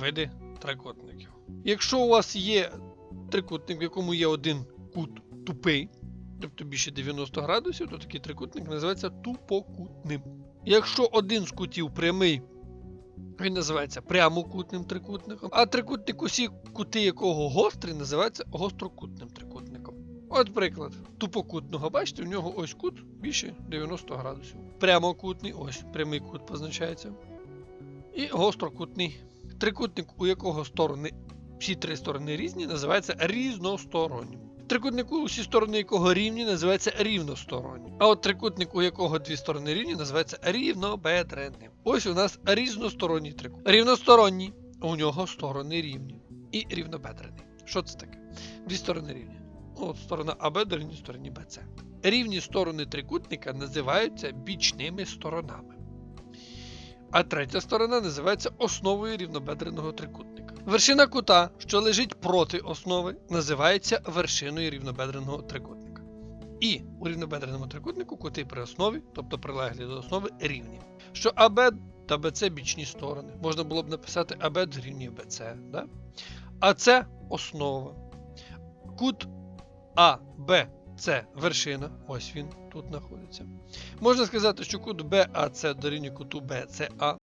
види трикутників. Якщо у вас є трикутник, в якому є один кут тупий, тобто більше 90 градусів, то такий трикутник називається тупокутним. Якщо один з кутів прямий, він називається прямокутним трикутником, а трикутник, усі кути якого гострі, називається гострокутним трикутником. От приклад тупокутного, бачите, у нього ось кут більше 90 градусів. Прямокутний, ось прямий кут позначається. І гострокутний трикутник, у якого сторони, всі три сторони різні, називається різностороннім. Трикутник, усі сторони якого рівні, називається рівностороннім. А от трикутник, у якого дві сторони рівні, називається рівнобедренним. Ось у нас різносторонній трикутник. Рівносторонній, у нього сторони рівні. І рівнобедрений. Що це таке? Дві сторони рівні. От сторона АБ дорівнює стороні БЦ. Рівні сторони трикутника називаються бічними сторонами. А третя сторона називається основою рівнобедреного трикутника. Вершина кута, що лежить проти основи, називається вершиною рівнобедреного трикутника. І у рівнобедреному трикутнику кути при основі, тобто прилеглі до основи, рівні. Що АБ та БЦ бічні сторони. Можна було б написати АБ дорівнює БЦ. Да? А це основа. Кут АБ це вершина. Ось він тут знаходиться. Можна сказати, що кут БАЦ дорівнює куту БЦА.